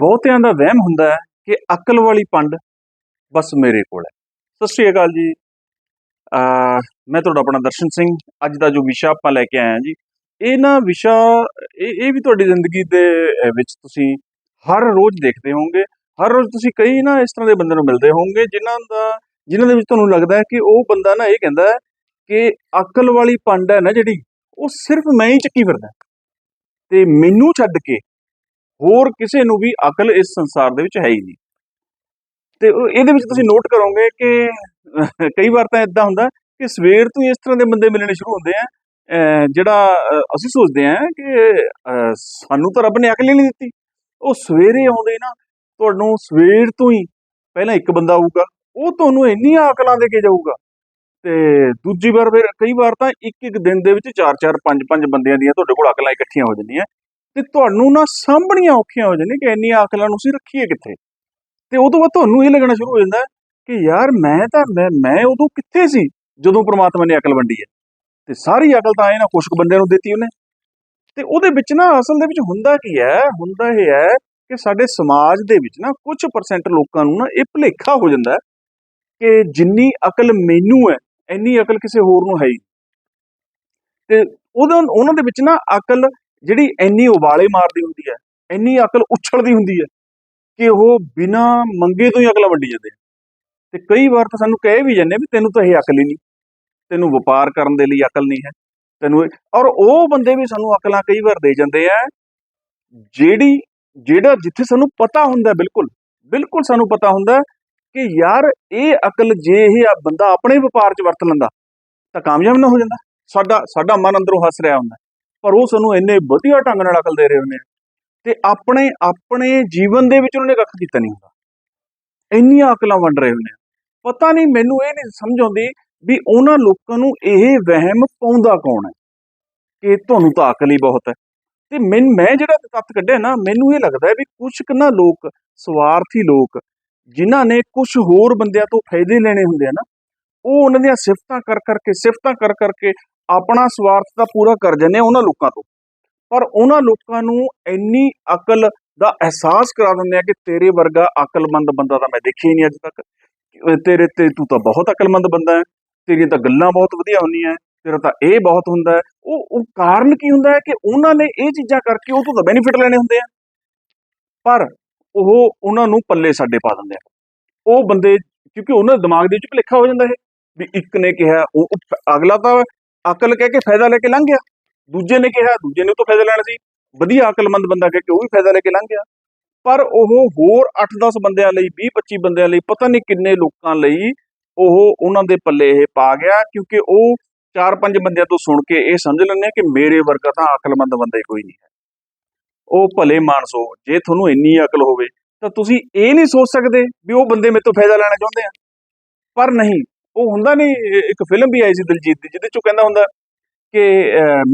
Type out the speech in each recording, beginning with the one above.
ਬਹੁਤਿਆਂ ਦਾ ਵਹਿਮ ਹੁੰਦਾ ਹੈ ਕਿ ਅਕਲ ਵਾਲੀ ਪੰਡ ਬਸ ਮੇਰੇ ਕੋਲ ਹੈ। ਸਤਿ ਸ਼੍ਰੀ ਅਕਾਲ ਜੀ। ਅਹ ਮੈਂ ਤੁਹਾਡਾ ਆਪਣਾ ਦਰਸ਼ਨ ਸਿੰਘ, ਅੱਜ ਦਾ ਜੋ ਵਿਸ਼ਾ ਆਪਾਂ ਲੈ ਕੇ ਆਏ ਹਾਂ ਜੀ, ਇਹ ਨਾ ਵਿਸ਼ਾ, ਇਹ ਇਹ ਵੀ ਤੁਹਾਡੀ ਜ਼ਿੰਦਗੀ ਦੇ ਵਿੱਚ ਤੁਸੀਂ ਹਰ ਰੋਜ਼ ਦੇਖਦੇ ਹੋਵੋਗੇ, ਹਰ ਰੋਜ਼ ਤੁਸੀਂ ਕਈ ਨਾ ਇਸ ਤਰ੍ਹਾਂ ਦੇ ਬੰਦੇ ਨੂੰ ਮਿਲਦੇ ਹੋਵੋਗੇ, ਜਿਨ੍ਹਾਂ ਦਾ, ਜਿਨ੍ਹਾਂ ਦੇ ਵਿੱਚ ਤੁਹਾਨੂੰ ਲੱਗਦਾ ਹੈ ਕਿ ਉਹ ਬੰਦਾ ਨਾ ਇਹ ਕਹਿੰਦਾ ਹੈ ਕਿ ਅਕਲ ਵਾਲੀ ਪੰਡ ਹੈ ਨਾ ਜਿਹੜੀ, ਉਹ ਸਿਰਫ ਮੈਂ ਹੀ ਚੱਕੀ ਫਿਰਦਾ। ਤੇ ਮੈਨੂੰ ਛੱਡ ਕੇ ਹੋਰ ਕਿਸੇ ਨੂੰ ਵੀ ਅਕਲ ਇਸ ਸੰਸਾਰ ਦੇ ਵਿੱਚ ਹੈ ਹੀ ਨਹੀਂ। ਤੇ ਇਹਦੇ ਵਿੱਚ ਤੁਸੀਂ ਨੋਟ ਕਰੋਗੇ ਕਿ ਕਈ ਵਾਰ ਤਾਂ ਇਦਾਂ ਹੁੰਦਾ ਕਿ ਸਵੇਰ ਤੋਂ ਹੀ ਇਸ ਤਰ੍ਹਾਂ ਦੇ ਬੰਦੇ ਮਿਲਣੇ ਸ਼ੁਰੂ ਹੁੰਦੇ ਆ ਅਹ, ਜਿਹੜਾ ਅਸੀਂ ਸੋਚਦੇ ਆ ਕਿ ਸਾਨੂੰ ਤਾਂ ਰੱਬ ਨੇ ਅਕਲ ਹੀ ਨਹੀਂ ਦਿੱਤੀ। ਉਹ ਸਵੇਰੇ ਆਉਂਦੇ ਨਾ ਤੁਹਾਨੂੰ ਸਵੇਰ ਤੋਂ ਹੀ ਪਹਿਲਾਂ ਇੱਕ ਬੰਦਾ ਆਊਗਾ ਉਹ ਤੁਹਾਨੂੰ ਇੰਨੀਆਂ ਅਕਲਾਂ ਦੇ ਕੇ ਜਾਊਗਾ। ਤੇ ਦੂਜੀ ਵਾਰ ਫਿਰ ਕਈ ਵਾਰ ਤਾਂ ਇੱਕ ਇੱਕ ਦਿਨ ਦੇ ਵਿੱਚ ਚਾਰ ਚਾਰ ਪੰਜ ਪੰਜ ਬੰਦਿਆਂ ਦੀਆਂ ਤੁਹਾਡੇ ਕੋਲ ਅਕਲਾਂ ਇਕੱਠੀਆਂ ਹੋ ਜਾਂਦੀਆਂ। ਤੇ ਤੁਹਾਨੂੰ ਨਾ ਸਾਂਭਣੀਆਂ ਔਖੀਆਂ ਹੋ ਜਾਂਦੀਆਂ ਕਿ ਇੰਨੀਆਂ ਅਕਲਾਂ ਨੂੰ ਅਸੀਂ ਰੱਖੀਏ ਕਿੱਥੇ? ਤੇ ਉਦੋਂ ਬਾਅਦ ਤੁਹਾਨੂੰ ਇਹ ਲੱਗਣਾ ਸ਼ੁਰੂ ਹੋ ਜਾਂਦਾ ਕਿ ਯਾਰ ਮੈਂ ਤਾਂ, ਮੈਂ ਮੈਂ ਉਦੋਂ ਕਿੱਥੇ ਸੀ ਜਦੋਂ ਪ੍ਰਮਾਤਮਾ ਨੇ ਅਕਲ ਵੰਡੀ ਹੈ? ਤੇ ਸਾਰੀ ਅਕਲ ਤਾਂ ਆਏ ਨਾ ਕੁਛ ਬੰਦਿਆਂ ਨੂੰ ਦਿੱਤੀ ਉਹਨੇ। ਤੇ ਉਹਦੇ ਵਿੱਚ ਨਾ ਅਸਲ ਦੇ ਵਿੱਚ ਹੁੰਦਾ ਕੀ ਹੈ, ਹੁੰਦਾ ਇਹ ਹੈ ਕਿ ਸਾਡੇ ਸਮਾਜ ਦੇ ਵਿੱਚ ਨਾ ਕੁਝ ਪਰਸੈਂਟ ਲੋਕਾਂ ਨੂੰ ਨਾ ਇਹ ਭੁਲੇਖਾ ਹੋ ਜਾਂਦਾ ਕਿ ਜਿੰਨੀ ਅਕਲ ਮੈਨੂੰ ਹੈ, ਇੰਨੀ ਅਕਲ ਕਿਸੇ ਹੋਰ ਨੂੰ ਹੈ ਹੀ ਨਹੀਂ। ਤੇ ਉਹਦਾ, ਉਹਨਾਂ ਦੇ ਵਿੱਚ ਨਾ ਅਕਲ ਜਿਹੜੀ ਇੰਨੀ ਉਬਾਲੇ ਮਾਰਦੀ ਹੁੰਦੀ ਹੈ, ਇੰਨੀ ਅਕਲ ਉਛਲਦੀ ਹੁੰਦੀ ਹੈ ਕਿ ਉਹ ਬਿਨਾ ਮੰਗੇ ਤੋਂ ਹੀ ਅਕਲਾਂ ਵੰਡੀ ਜਾਂਦੇ ਆ ਤੇ ਕਈ ਵਾਰ ਤਾਂ ਸਾਨੂੰ ਕਹਿ ਵੀ ਜਾਂਦੇ ਵੀ ਤੈਨੂੰ ਤਾਂ ਇਹ ਅਕਲ ਹੀ ਨਹੀਂ, ਤੈਨੂੰ ਵਪਾਰ ਕਰਨ ਦੇ ਲਈ ਅਕਲ ਨਹੀਂ ਹੈ, ਤੈਨੂੰ ਔਰ ਉਹ ਬੰਦੇ ਵੀ ਸਾਨੂੰ ਅਕਲਾਂ ਕਈ ਵਾਰ ਦੇ ਜਾਂਦੇ ਆ, ਜਿਹੜੀ, ਜਿਹੜਾ ਜਿੱਥੇ ਸਾਨੂੰ ਪਤਾ ਹੁੰਦਾ ਬਿਲਕੁਲ ਬਿਲਕੁਲ ਸਾਨੂੰ ਪਤਾ ਹੁੰਦਾ ਕਿ ਯਾਰ ਇਹ ਅਕਲ ਜੇ ਇਹ ਬੰਦਾ ਆਪਣੇ ਵਪਾਰ 'ਚ ਵਰਤ ਲੈਂਦਾ ਤਾਂ ਕਾਮਯਾਬ ਨਾ ਹੋ ਜਾਂਦਾ, ਸਾਡਾ ਸਾਡਾ ਮਨ ਅੰਦਰੋਂ ਹੱਸ ਰਿਹਾ ਹੁੰਦਾ। ਪਰ ਉਹ ਸਾਨੂੰ ਇੰਨੇ ਵਧੀਆ ਢੰਗ ਨਾਲ ਅਕਲ ਦੇ ਰਹੇ ਹੁੰਦੇ ਆ। ਤੇ ਆਪਣੇ ਆਪਣੇ ਜੀਵਨ ਦੇ ਵਿੱਚ ਉਹਨਾਂ ਨੇ ਕੱਖ ਕੀਤਾ ਨਹੀਂ ਹੁੰਦਾ। ਇੰਨੀਆਂ ਅਕਲਾਂ ਵੰਡ ਰਹੇ ਹੁੰਦੇ ਪਤਾ ਨਹੀਂ ਮੈਨੂੰ ਇਹ ਨਹੀਂ ਸਮਝ ਆਉਂਦੀ ਵੀ ਉਹਨਾਂ ਲੋਕਾਂ ਨੂੰ ਇਹ ਵਹਿਮ ਪਾਉਂਦਾ ਕੌਣ ਹੈ ਕਿ ਤੁਹਾਨੂੰ ਤਾਂ ਅਕਲ ਹੀ ਬਹੁਤ ਹੈ। ਤੇ ਮੈਂ ਮੈਂ ਜਿਹੜਾ ਤੱਤ ਕੱਢਿਆ ਨਾ, ਮੈਨੂੰ ਇਹ ਲੱਗਦਾ ਹੈ ਵੀ ਕੁਝ ਕੁ ਲੋਕ, ਸਵਾਰਥੀ ਲੋਕ, ਜਿਨ੍ਹਾਂ ਨੇ ਕੁਝ ਹੋਰ ਬੰਦਿਆਂ ਤੋਂ ਫਾਇਦੇ ਲੈਣੇ ਹੁੰਦੇ ਆ ਨਾ, ਉਹ ਉਹਨਾਂ ਦੀਆਂ ਸਿਫਤਾਂ ਕਰ ਕਰਕੇ ਸਿਫਤਾਂ ਕਰ ਕਰਕੇ ਆਪਣਾ ਸਵਾਰਥ ਤਾਂ ਪੂਰਾ ਕਰ ਜਾਂਦੇ ਆ ਉਹਨਾਂ ਲੋਕਾਂ ਤੋਂ। ਪਰ ਉਹਨਾਂ ਲੋਕਾਂ ਨੂੰ ਇੰਨੀ ਅਕਲ ਦਾ ਅਹਿਸਾਸ ਕਰਾ ਦਿੰਦੇ ਆ ਕਿ ਤੇਰੇ ਵਰਗਾ ਅਕਲਮੰਦ ਬੰਦਾ ਤਾਂ ਮੈਂ ਦੇਖਿਆ ਹੀ ਨਹੀਂ ਅੱਜ ਤੱਕ। ਤੇਰੇ ਤੇ ਤੂੰ ਤਾਂ ਬਹੁਤ ਅਕਲਮੰਦ ਬੰਦਾ ਹੈ, ਤੇਰੀਆਂ ਤਾਂ ਗੱਲਾਂ ਬਹੁਤ ਵਧੀਆ ਹੁੰਦੀਆਂ ਤੇਰਾ ਤਾਂ ਇਹ ਬਹੁਤ ਹੁੰਦਾ ਉਹ ਉਹ ਕਾਰਨ ਕੀ ਹੁੰਦਾ ਹੈ ਕਿ ਉਹਨਾਂ ਨੇ ਇਹ ਚੀਜ਼ਾਂ ਕਰਕੇ ਉਹ ਤੋਂ ਤਾਂ ਬੈਨੀਫਿਟ ਲੈਣੇ ਹੁੰਦੇ ਆ। ਪਰ ਉਹ ਉਹਨਾਂ ਨੂੰ ਪੱਲੇ ਸਾਡੇ ਪਾ ਦਿੰਦੇ ਆ। ਉਹ ਬੰਦੇ, ਕਿਉਂਕਿ ਉਹਨਾਂ ਦੇ ਦਿਮਾਗ ਦੇ ਵਿੱਚ ਭੁਲੇਖਾ ਹੋ ਜਾਂਦਾ ਹੈ ਵੀ ਇੱਕ ਨੇ ਕਿਹਾ, ਉਹ ਅਗਲਾ ਤਾਂ ਅਕਲ ਕਹਿ ਕੇ ਫਾਇਦਾ ਲੈ ਕੇ ਲੰਘ ਗਿਆ। ਦੂਜੇ ਨੇ ਕਿਹਾ, ਦੂਜੇ ਨੇ ਉਹ ਤੋਂ ਫਾਇਦਾ ਲੈਣਾ ਸੀ। ਵਧੀਆ ਅਕਲਮੰਦ ਬੰਦਾ ਕਹਿ ਕੇ ਉਹ ਵੀ ਫਾਇਦਾ ਲੈ ਕੇ ਲੰਘ ਗਿਆ। ਪਰ ਉਹ ਹੋਰ 8-10 ਬੰਦਿਆਂ ਲਈ 20-25 ਬੰਦਿਆਂ ਲਈ, ਪਤਾ ਨਹੀਂ ਕਿੰਨੇ ਲੋਕਾਂ ਲਈ ਉਹ ਉਹਨਾਂ ਦੇ ਪੱਲੇ ਇਹ ਪਾ ਗਿਆ, ਕਿਉਂਕਿ ਉਹ ਚਾਰ ਪੰਜ ਬੰਦਿਆਂ ਤੋਂ ਸੁਣ ਕੇ ਇਹ ਸਮਝ ਲੈਂਦੇ ਆ ਕਿ ਮੇਰੇ ਵਰਗਾ ਤਾਂ ਅਕਲਮੰਦ ਬੰਦਾ ਹੀ ਕੋਈ ਨਹੀਂ ਹੈ। ਉਹ ਭਲੇ ਮਾਨਸੋ ਜੇ ਤੁਹਾਨੂੰ ਇੰਨੀ ਅਕਲ ਹੋਵੇ, ਤਾਂ ਤੁਸੀਂ ਇਹ ਨਹੀਂ ਸੋਚ ਸਕਦੇ ਵੀ ਉਹ ਬੰਦੇ ਮੇਰੇ ਤੋਂ ਫਾਇਦਾ ਲੈਣਾ ਚਾਹੁੰਦੇ ਆ। ਪਰ ਨਹੀਂ ਉਹ ਹੁੰਦਾ ਨਹੀਂ ਇੱਕ ਫਿਲਮ ਵੀ ਆਈ ਸੀ ਦਿਲਜੀਤ ਦੀ, ਜਿਹਦੇ ਚੋਂ ਕਹਿੰਦਾ ਹੁੰਦਾ ਕਿ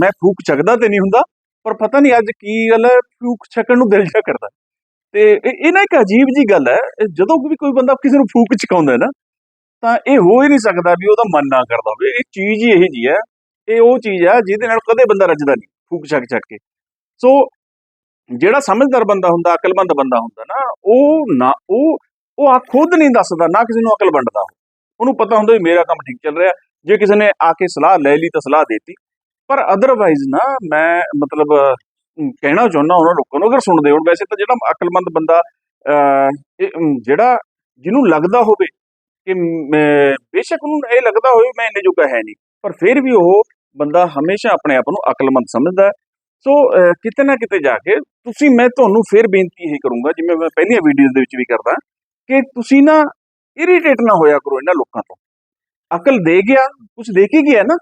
ਮੈਂ ਫੂਕ ਚੱਕਦਾ ਤੇ ਨਹੀਂ ਹੁੰਦਾ, ਪਰ ਪਤਾ ਨਹੀਂ ਅੱਜ ਕੀ ਗੱਲ ਹੈ, ਫੂਕ ਛਕਣ ਨੂੰ ਦਿਲ ਜਾ ਕਰਦਾ। ਤੇ ਇਹ ਨਾ ਇੱਕ ਅਜੀਬ ਜੀ ਗੱਲ ਹੈ ਜਦੋਂ ਵੀ ਕੋਈ ਬੰਦਾ ਕਿਸੇ ਨੂੰ ਫੂਕ ਚਕਾਉਂਦਾ ਹੈ ਨਾ, ਤਾਂ ਇਹ ਹੋ ਹੀ ਨਹੀਂ ਸਕਦਾ ਵੀ ਉਹਦਾ ਮਨ ਨਾ ਕਰਦਾ ਹੋਵੇ। ਇਹ ਚੀਜ਼ ਹੀ ਇਹੀ ਜੀ ਹੈ, ਇਹ ਉਹ ਚੀਜ਼ ਹੈ ਜਿਹਦੇ ਨਾਲ ਕਦੇ ਬੰਦਾ ਰੱਜਦਾ ਨਹੀਂ ਫੂਕ ਛਕ ਚੱਕ ਕੇ। ਸੋ, ਜਿਹੜਾ ਸਮਝਦਾਰ ਬੰਦਾ ਹੁੰਦਾ, ਅਕਲਮੰਦ ਬੰਦਾ ਹੁੰਦਾ ਨਾ, ਉਹ ਨਾ, ਉਹ ਉਹ ਆ ਖੁਦ ਨਹੀਂ ਦੱਸਦਾ, ਨਾ ਕਿਸੇ ਨੂੰ ਅਕਲ ਵੰਡਦਾ ਉਹਨੂੰ ਪਤਾ ਹੁੰਦਾ ਵੀ ਮੇਰਾ ਕੰਮ ਠੀਕ ਚੱਲ ਰਿਹਾ। ਜੇ ਕਿਸੇ ਨੇ ਆ ਕੇ ਸਲਾਹ ਲੈ ਲਈ ਤਾਂ ਸਲਾਹ ਦੇਤੀ। ਪਰ ਅਦਰਵਾਈਜ਼ ਨਾ ਮੈਂ ਮਤਲਬ ਕਹਿਣਾ ਚਾਹੁੰਦਾ ਉਹਨਾਂ ਲੋਕਾਂ ਨੂੰ, ਅਗਰ ਸੁਣਦੇ ਹੋਣ ਵੈਸੇ ਤਾਂ ਜਿਹੜਾ ਅਕਲਮੰਦ ਬੰਦਾ ਜਿਹੜਾ ਜਿਹਨੂੰ ਲੱਗਦਾ ਹੋਵੇ ਕਿ ਬੇਸ਼ੱਕ ਉਹਨੂੰ ਇਹ ਲੱਗਦਾ ਹੋਵੇ ਮੈਂ ਇੰਨੇ ਜੋਗਾ ਹੈ ਨਹੀਂ। ਪਰ ਫਿਰ ਵੀ ਉਹ ਬੰਦਾ ਹਮੇਸ਼ਾ ਆਪਣੇ ਆਪ ਨੂੰ ਅਕਲਮੰਦ ਸਮਝਦਾ ਸੋ ਕਿਤੇ ਨਾ ਕਿਤੇ ਜਾ ਕੇ ਤੁਸੀਂ, ਮੈਂ ਤੁਹਾਨੂੰ ਫਿਰ ਬੇਨਤੀ ਇਹ ਕਰੂੰਗਾ, ਜਿਵੇਂ ਮੈਂ ਪਹਿਲੀਆਂ ਵੀਡੀਓਜ਼ ਦੇ ਵਿੱਚ ਵੀ ਕਰਦਾ, ਕਿ ਤੁਸੀਂ ਨਾ ਇਰੀਟੇਟ ਨਾ ਹੋਇਆ ਕਰੋ ਇਹਨਾਂ ਲੋਕਾਂ ਤੋਂ। ਅਕਲ ਦੇ ਗਿਆ ਕੁਝ ਦੇ ਕੇ ਗਿਆ ਨਾ।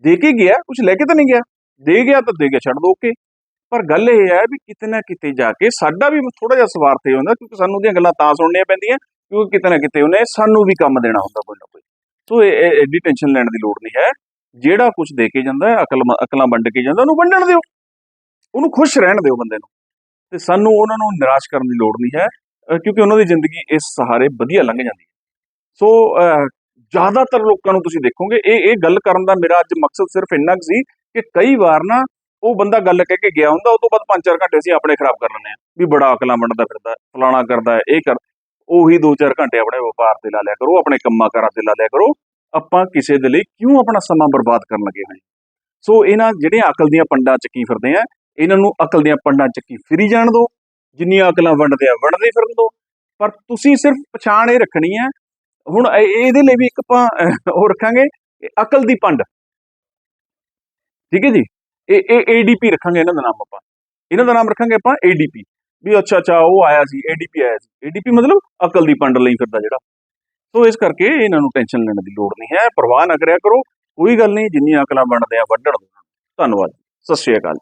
ਦੇ ਕੇ ਗਿਆ ਕੁਝ ਲੈ ਕੇ ਤਾਂ ਨਹੀਂ ਗਿਆ। ਦੇ ਗਿਆ ਤਾਂ ਦੇ ਗਿਆ, ਛੱਡ ਦੋ ਓਕੇ ਪਰ ਗੱਲ ਇਹ ਹੈ ਵੀ ਕਿਤੇ ਨਾ ਕਿਤੇ ਜਾ ਕੇ ਸਾਡਾ ਵੀ ਥੋੜਾ ਜਿਹਾ ਸਵਾਰਥ ਇਹ ਹੁੰਦਾ ਕਿਉਂਕਿ ਸਾਨੂੰ ਉਹਦੀਆਂ ਗੱਲਾਂ ਤਾਂ ਸੁਣਨੀਆਂ ਪੈਂਦੀਆਂ, ਕਿਉਂਕਿ ਕਿਤੇ ਨਾ ਕਿਤੇ ਉਹਨੇ ਸਾਨੂੰ ਵੀ ਕੰਮ ਦੇਣਾ ਹੁੰਦਾ ਕੋਈ ਨਾ ਕੋਈ। ਸੋ ਇਹ, ਇਹ- ਐਡੀ ਟੈਨਸ਼ਨ ਲੈਣ ਦੀ ਲੋੜ ਨਹੀਂ ਹੈ। ਜਿਹੜਾ ਕੁਝ ਦੇ ਕੇ ਜਾਂਦਾ ਹੈ, ਅਕਲ ਅਕਲਾਂ ਵੰਡ ਕੇ ਜਾਂਦਾ, ਉਹਨੂੰ ਵੰਡਣ ਦਿਓ। ਉਹਨੂੰ ਖੁਸ਼ ਰਹਿਣ ਦਿਓ ਬੰਦੇ ਨੂੰ। ਤੇ ਸਾਨੂੰ ਉਹਨਾਂ ਨੂੰ ਨਿਰਾਸ਼ ਕਰਨ ਦੀ ਲੋੜ ਨਹੀਂ ਹੈ। ਕਿਉਂਕਿ ਉਹਨਾਂ ਦੀ ਜ਼ਿੰਦਗੀ ਇਸ ਸਹਾਰੇ ਵਧੀਆ ਲੰਘ ਜਾਂਦੀ ਹੈ। ਸੋ ਜ਼ਿਆਦਾਤਰ ਲੋਕਾਂ ਨੂੰ ਤੁਸੀਂ ਦੇਖੋਗੇ, ਇਹ ਇਹ ਗੱਲ ਕਰਨ ਦਾ ਮੇਰਾ ਅੱਜ ਮਕਸਦ ਸਿਰਫ ਇੰਨਾ ਕੁ ਸੀ ਕਿ ਕਈ ਵਾਰ ਨਾ ਉਹ ਬੰਦਾ ਗੱਲ ਕਹਿ ਕੇ ਗਿਆ ਹੁੰਦਾ, ਉਹ ਤੋਂ ਬਾਅਦ 5-4 ਘੰਟੇ ਅਸੀਂ ਆਪਣੇ ਖਰਾਬ ਕਰ ਲੈਂਦੇ ਆ ਵੀ ਬੜਾ ਅਕਲਾਂ ਵੰਡਦਾ ਫਿਰਦਾ, ਫਲਾਣਾ ਕਰਦਾ, ਇਹ ਕਰ, ਉਹੀ 2-4 ਘੰਟੇ ਆਪਣੇ ਵਪਾਰ ਤੇ ਲਾ ਲਿਆ ਕਰੋ, ਆਪਣੇ ਕੰਮਾਂ ਕਾਰਾਂ ਤੇ ਲਾ ਲਿਆ ਕਰੋ। ਆਪਾਂ ਕਿਸੇ ਦੇ ਲਈ ਕਿਉਂ ਆਪਣਾ ਸਮਾਂ ਬਰਬਾਦ ਕਰਨ ਲੱਗੇ ਹੋਏ ਸੋ ਇਹਨਾਂ ਜਿਹੜੀਆਂ ਅਕਲ ਦੀਆਂ ਪੰਡਾਂ ਚੱਕੀ ਫਿਰਦੇ ਆ, ਇਹਨਾਂ ਨੂੰ ਅਕਲ ਦੀਆਂ ਪੰਡਾਂ ਚੱਕੀ ਫਿਰੀ ਜਾਣ ਦਿਓ। ਜਿੰਨੀਆਂ ਅਕਲਾਂ ਵੰਡਦੇ ਆ, ਵੰਡਦੇ ਫਿਰਨ ਦੋ। ਪਰ ਤੁਸੀਂ ਸਿਰਫ ਪਛਾਣ ਇਹ ਰੱਖਣੀ ਹੈ, ਹੁਣ ਇਹਦੇ ਲਈ ਵੀ ਇੱਕ ਆਪਾਂ ਉਹ ਰੱਖਾਂਗੇ ਅਕਲ ਦੀ ਪੰਡ। ਠੀਕ ਹੈ ਜੀ? ਇਹ ਇਹ ਏਡੀਪੀ ਰੱਖਾਂਗੇ ਇਹਨਾਂ ਦਾ ਨਾਮ ਆਪਾਂ। ਇਹਨਾਂ ਦਾ ਨਾਮ ਰੱਖਾਂਗੇ ਆਪਾਂ ਏਡੀਪੀ ਵੀ ਅੱਛਾ ਅੱਛਾ, ਉਹ ਆਇਆ ਸੀ ਏਡੀਪੀ ਆਇਆ ਸੀ। ਏਡੀਪੀ ਮਤਲਬ ਅਕਲ ਦੀ ਪੰਡ ਲਈ ਫਿਰਦਾ ਜਿਹੜਾ। ਸੋ ਇਸ ਕਰਕੇ ਇਹਨਾਂ ਨੂੰ ਟੈਨਸ਼ਨ ਲੈਣ ਦੀ ਲੋੜ ਨਹੀਂ ਹੈ। ਪਰਵਾਹ ਨਾ ਕਰਿਆ ਕਰੋ, ਕੋਈ ਗੱਲ ਨਹੀਂ, ਜਿੰਨੀਆਂ ਅਕਲਾਂ ਬਣਦੇ ਆ ਵੱਢਣ ਦਿਓ। ਧੰਨਵਾਦ ਸਤਿ ਸ਼੍ਰੀ ਅਕਾਲ